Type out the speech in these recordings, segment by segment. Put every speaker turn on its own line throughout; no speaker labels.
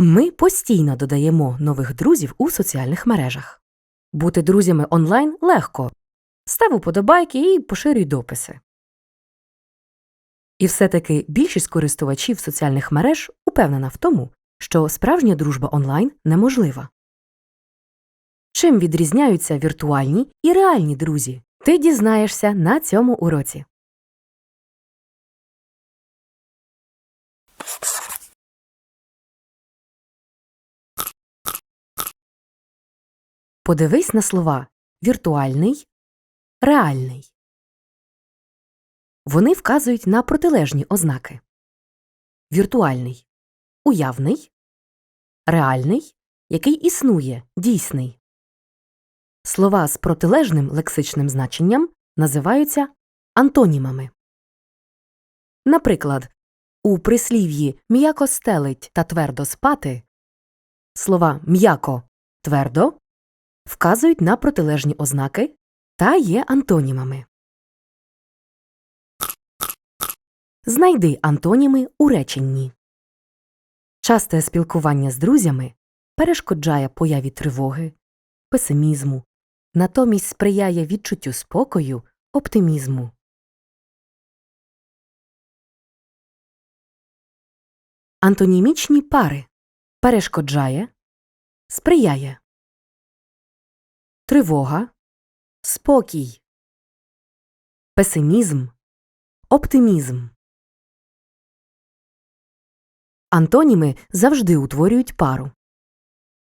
Ми постійно додаємо нових друзів у соціальних мережах. Бути друзями онлайн легко. Став уподобайки і поширюй дописи. І все-таки більшість користувачів соціальних мереж упевнена в тому, що справжня дружба онлайн неможлива. Чим відрізняються віртуальні і реальні друзі? Ти дізнаєшся на цьому уроці. Подивись на слова віртуальний, реальний. Вони вказують на протилежні ознаки. Віртуальний уявний, реальний, який існує, дійсний. Слова з протилежним лексичним значенням називаються антонімами. Наприклад, у прислів'ї м'яко стелить та твердо спати слова м'яко твердо вказують на протилежні ознаки та є антонімами. Знайди антоніми у реченні. Часте спілкування з друзями перешкоджає появі тривоги, песимізму, натомість сприяє відчуттю спокою, оптимізму. Антонімічні пари перешкоджає, сприяє. Тривога, спокій, песимізм, оптимізм. Антоніми завжди утворюють пару.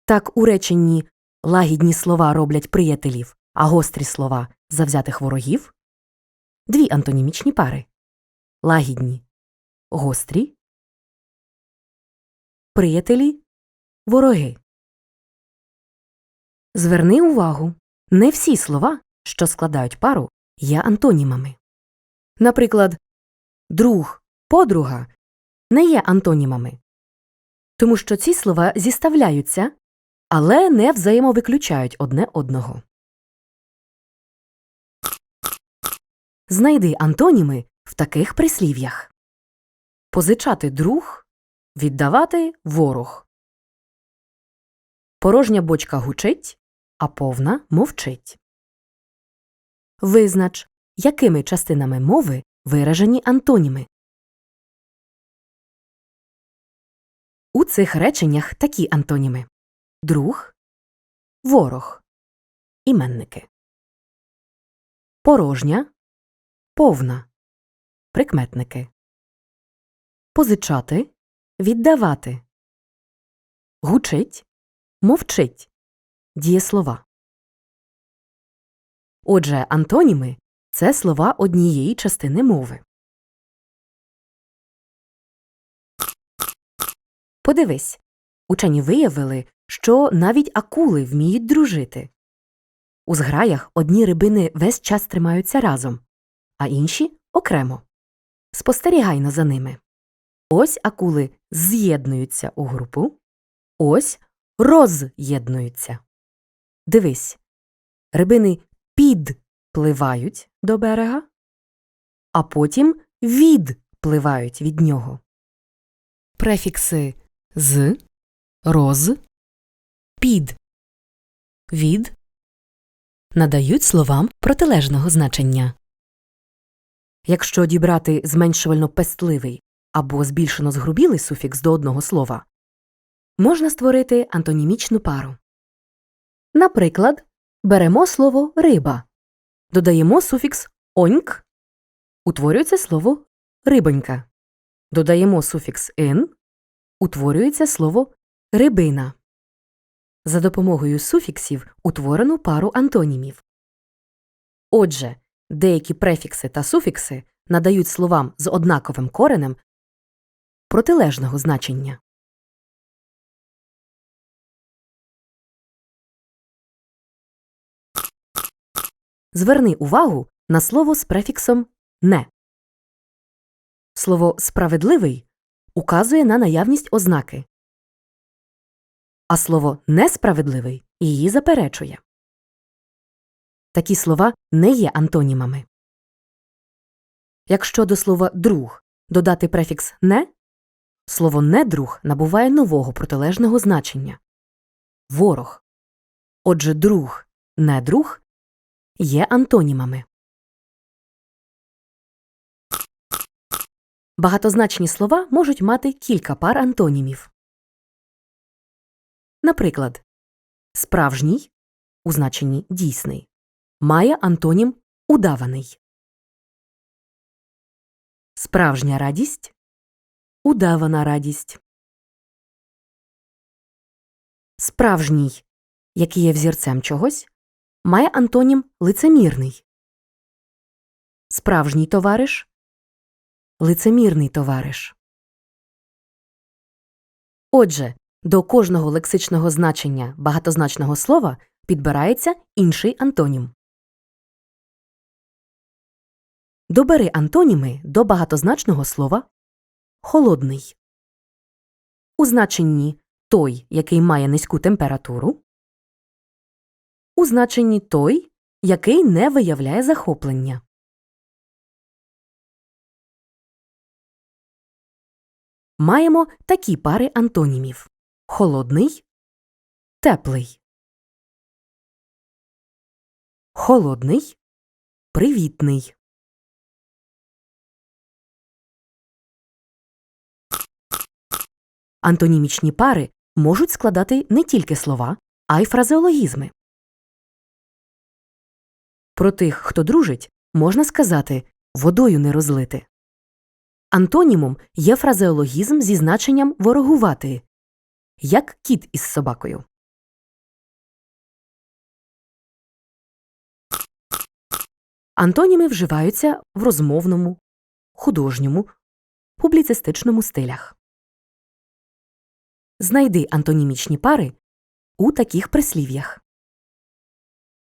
Так у реченні лагідні слова роблять приятелів, а гострі слова завзятих ворогів. Дві антонімічні пари лагідні, гострі, приятелі, вороги. Зверни увагу, не всі слова, що складають пару, є антонімами. Наприклад, друг, подруга не є антонімами, тому що ці слова зіставляються, але не взаємовиключають одне одного. Знайди антоніми в таких прислів'ях позичати друг, віддавати ворог. Порожня бочка гучить, а повна мовчить. Визнач, якими частинами мови виражені антоніми. У цих реченнях такі антоніми. Друг, ворог, іменники, порожня, повна, прикметники, позичати, віддавати, гучить, мовчить, дієслова. Отже, антоніми це слова однієї частини мови. Подивись, учені виявили, що навіть акули вміють дружити. У зграях одні рибини весь час тримаються разом, а інші окремо. Спостерігайно за ними. Ось акули з'єднуються у групу, ось роз'єднуються. Дивись, рибини підпливають до берега, а потім відпливають від нього. Префікси з, роз, під, від надають словам протилежного значення. Якщо дібрати зменшувально пестливий або збільшено згрубілий суфікс до одного слова, можна створити антонімічну пару. Наприклад, беремо слово риба, додаємо суфікс оньк, утворюється слово рибонька, додаємо суфікс ин, утворюється слово рибина. За допомогою суфіксів утворено пару антонімів. Отже, деякі префікси та суфікси надають словам з однаковим коренем протилежного значення. Зверни увагу на слово з префіксом не. Слово справедливий указує на наявність ознаки, а слово несправедливий її заперечує. Такі слова не є антонімами. Якщо до слова друг додати префікс не, слово недруг набуває нового протилежного значення ворог. Отже, друг, недруг є антонімами. Багатозначні слова можуть мати кілька пар антонімів. Наприклад, справжній у значенні дійсний має антонім удаваний. Справжня радість удавана радість. Справжній, який є взірцем чогось, має антонім лицемірний. Справжній товариш лицемірний товариш. Отже, до кожного лексичного значення багатозначного слова підбирається інший антонім. Добери антоніми до багатозначного слова холодний. У значенні той, який має низьку температуру. У значенні той, який не виявляє захоплення. Маємо такі пари антонімів холодний, теплий. Холодний, привітний. Антонімічні пари можуть складати не тільки слова, а й фразеологізми. Про тих, хто дружить, можна сказати водою не розлити. Антонімом є фразеологізм зі значенням ворогувати, як кіт із собакою. Антоніми вживаються в розмовному, художньому, публіцистичному стилях. Знайди антонімічні пари у таких прислів'ях.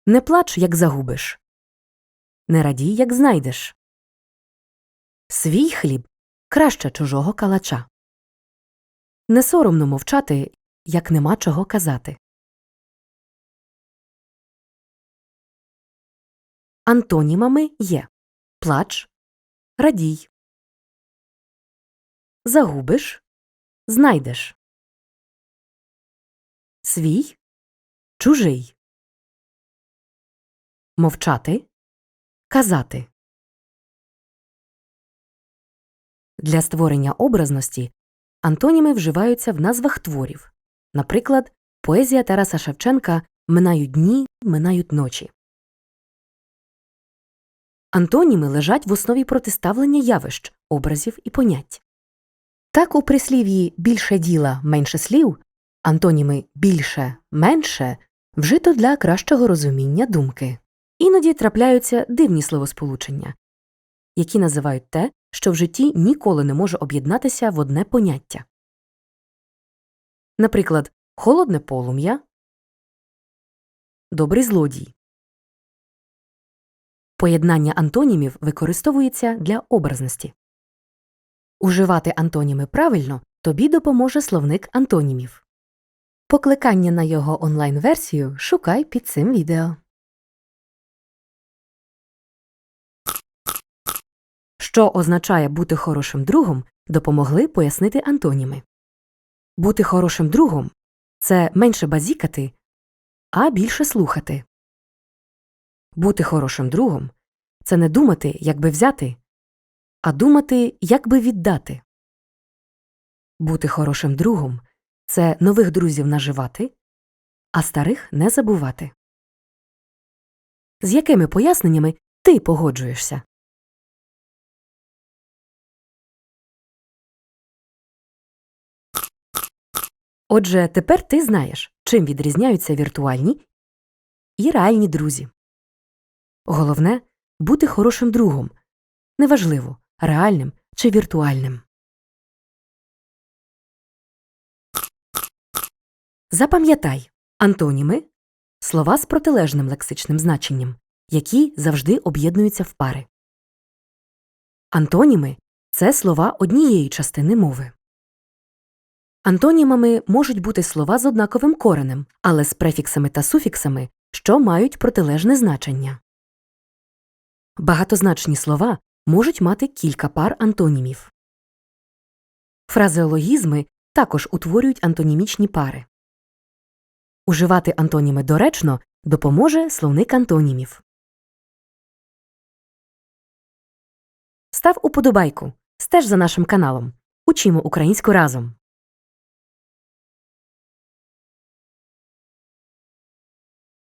Не плач, як загубиш. Не радій, як знайдеш. Свій хліб краще чужого калача. Не соромно мовчати, як нема чого казати. Антонімами є плач, радій, загубиш, знайдеш. Свій чужий. Мовчати казати. Для створення образності антоніми вживаються в назвах творів. Наприклад, поезія Тараса Шевченка Минають дні, минають ночі. Антоніми лежать в основі протиставлення явищ, образів і понять. Так у прислів'ї більше діла, менше слів антоніми більше, менше вжито для кращого розуміння думки. Іноді трапляються дивні словосполучення, які називають те, що в житті ніколи не може об'єднатися в одне поняття. Наприклад, холодне полум'я, добрий злодій. Поєднання антонімів використовується для образності. Уживати антоніми правильно тобі допоможе словник антонімів. Покликання на його онлайн-версію шукай під цим відео. Що означає бути хорошим другом, допомогли пояснити антоніми. Бути хорошим другом це менше базікати, а більше слухати. Бути хорошим другом це не думати, як би взяти, а думати, як би віддати. Бути хорошим другом це нових друзів наживати, а старих не забувати. З якими поясненнями ти погоджуєшся? Отже, тепер ти знаєш, чим відрізняються віртуальні і реальні друзі. Головне бути хорошим другом. Неважливо, реальним чи віртуальним. Запам'ятай антоніми слова з протилежним лексичним значенням, які завжди об'єднуються в пари. Антоніми це слова однієї частини мови. Антонімами можуть бути слова з однаковим коренем, але з префіксами та суфіксами, що мають протилежне значення. Багатозначні слова можуть мати кілька пар антонімів. Фразеологізми також утворюють антонімічні пари. Уживати антоніми доречно допоможе словник антонімів. Став уподобайку. Стеж за нашим каналом. Учимо українську разом.